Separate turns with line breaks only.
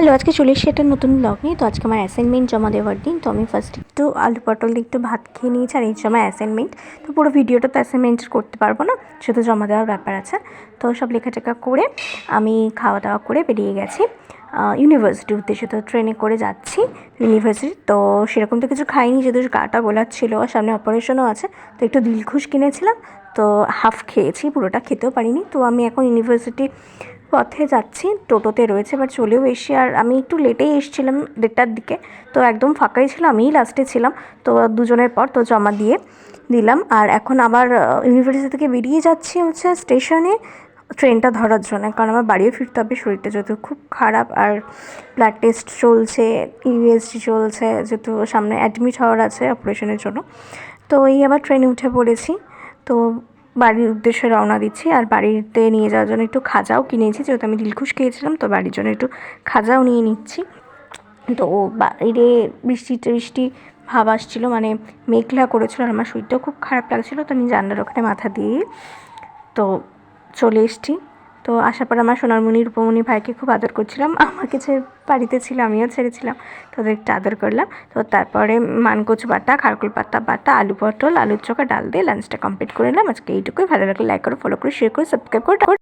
Hello, আজকে চলে এসেছি একটা নতুন ব্লগ নিয়ে। তো আজকে আমার অ্যাসাইনমেন্ট জমা দেওয়ার দিন। তো আমি ফার্স্ট একটু আলু পটল দিয়ে একটু ভাত খেয়ে নিয়েছি আর এই আমার অ্যাসাইনমেন্ট তো পুরো ভিডিওটা তো অ্যাসাইনমেন্ট করতে পারব না শুধু জমা দেওয়ার ব্যাপার আছে। তো সব লেখাটেখা করে আমি খাওয়া দাওয়া করে বেরিয়ে গেছি। ইউনিভার্সিটি উদ্দেশ্যে তো ট্রেনে করে যাচ্ছি ইউনিভার্সিটি তো সেরকম তো কিছু খাইনি, যেহেতু গাটা গোলাচ্ছিল আর সামনে অপারেশনও আছে। তো একটু দিলখুশ কিনেছিলাম। তো হাফ খেয়েছি, পুরোটা খেতেও পারিনি। তো আমি এখন ইউনিভার্সিটি পথে যাচ্ছি, টোটোতে রয়েছে এবার চলেও এসছি আর আমি একটু লেটেই এসেছিলাম দেড়টার দিকে। তো একদম ফাঁকাই ছিল, আমিই লাস্টে ছিলাম। তো দুজনের পর তো জমা দিয়ে দিলাম। আর এখন আবার ইউনিভার্সিটি থেকে বেরিয়ে যাচ্ছি হচ্ছে স্টেশনে ট্রেনটা ধরার জন্য। কারণ আমার বাড়িও ফিরতে হবে, শরীরটা যেহেতু খুব খারাপ আর ব্লাড টেস্ট চলছে ইউএসজি চলছে, যেহেতু সামনে অ্যাডমিট হওয়ার আছে অপারেশনের জন্য। তো এই আবার ট্রেনে উঠে পড়েছি। তো বাড়ির উদ্দেশ্যে রওনা দিচ্ছি আর বাড়িতে নিয়ে যাওয়ার জন্য একটু খাজাও কিনেছি যেহেতু আমি দিলখুশ খেয়েছিলাম, তো বাড়ির জন্য একটু খাজাও নিয়ে নিচ্ছি। তো বাইরে বৃষ্টি বৃষ্টি ভাব আসছিল মানে মেঘলা করেছিল আর আমার শরীরটাও খুব খারাপ লাগছিল, তো আমি জানলার ওখানে মাথা দিয়ে তো চলে এসছি। তো আসার পর আমার সোনারমণি, রূপমণি ভাইকে খুব আদর করছিলাম। আমার যে বাড়িতে ছিল, আমিও ছেড়েছিলাম। তাদের একটু আদর করলাম। তো তারপরে মানকোচ বাটা, খারকুল পাতা বাটা, আলু পটল, আলুর চোখা, ডাল দিয়ে লাঞ্চটা কমপ্লিট করে নিলাম। আজকে এইটুকুই। ভালো লাগলে লাইক করো ফলো করো শেয়ার করো সাবস্ক্রাইব করো